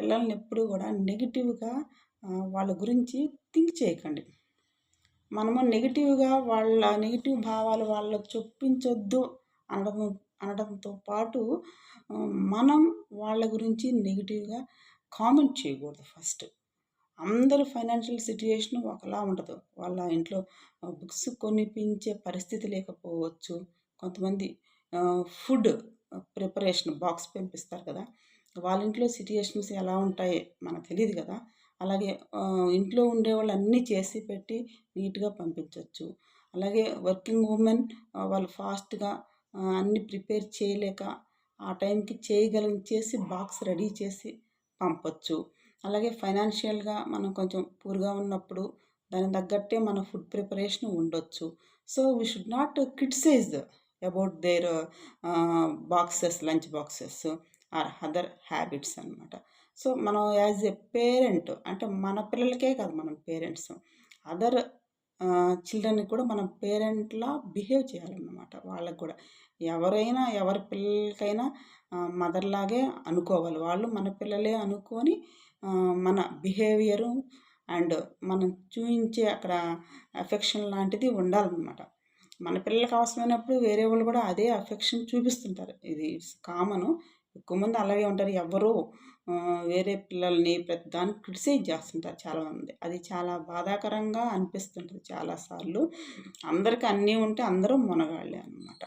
పిల్లల్ని ఎప్పుడూ కూడా నెగిటివ్గా వాళ్ళ గురించి థింక్ చేయకండి. మనము నెగిటివ్గా వాళ్ళ నెగిటివ్ భావాలు వాళ్ళకు చొప్పించొద్దు అనడం అనడంతో పాటు మనం వాళ్ళ గురించి నెగిటివ్గా కామెంట్ చేయకూడదు ఫస్ట్. అందరి ఫైనాన్షియల్ సిట్యుయేషన్ ఒకలా ఉండదు. వాళ్ళ ఇంట్లో బుక్స్ కొనిపించే పరిస్థితి లేకపోవచ్చు. కొంతమంది ఫుడ్ ప్రిపరేషన్ బాక్స్ పంపిస్తారు కదా. వాళ్ళ ఇంట్లో సిచ్యుయేషన్స్ ఎలా ఉంటాయి మనకు తెలియదు కదా. అలాగే ఇంట్లో ఉండేవాళ్ళు అన్నీ చేసి పెట్టి నీట్గా పంపించవచ్చు అలాగే వర్కింగ్ ఉమెన్ వాళ్ళు ఫాస్ట్గా అన్నీ ప్రిపేర్ చేయలేక ఆ టైంకి చేయగలం చేసి బాక్స్ రెడీ చేసి పంపచ్చు. అలాగే ఫైనాన్షియల్గా మనం కొంచెం పూర్గా ఉన్నప్పుడు దానికి తగ్గట్టే మన ఫుడ్ ప్రిపరేషన్ ఉండొచ్చు. So we should not criticise about their boxes lunch boxes or other habits అనమాట సో మనం యాజ్ ఎ పేరెంట్ అంటే మన పిల్లలకే కాదు మనం పేరెంట్స్ అదర్ చిల్డ్రన్కి కూడా మనం పేరెంట్లా బిహేవ్ చేయాలన్నమాట వాళ్ళకు కూడా. ఎవరైనా ఎవరి పిల్లలకైనా మదర్లాగే అనుకోవాలి. వాళ్ళు మన పిల్లలే అనుకొని మన బిహేవియరు అండ్ మనం చూపించే అక్కడ అఫెక్షన్ లాంటిది ఉండాలన్నమాట. మన పిల్లలకు అవసరమైనప్పుడు వేరే వాళ్ళు కూడా అదే అఫెక్షన్ చూపిస్తుంటారు. ఇది కామను ఎక్కువ మంది అలాగే ఉంటారు. ఎవరు వేరే పిల్లల్ని ప్రతి దాన్ని క్రిటిసైజ్ చేస్తుంటారు చాలామంది. అది చాలా బాధాకరంగా అనిపిస్తుంటుంది చాలాసార్లు. అందరికీ అన్నీ ఉంటే అందరూ మునగాళ్ళే అనమాట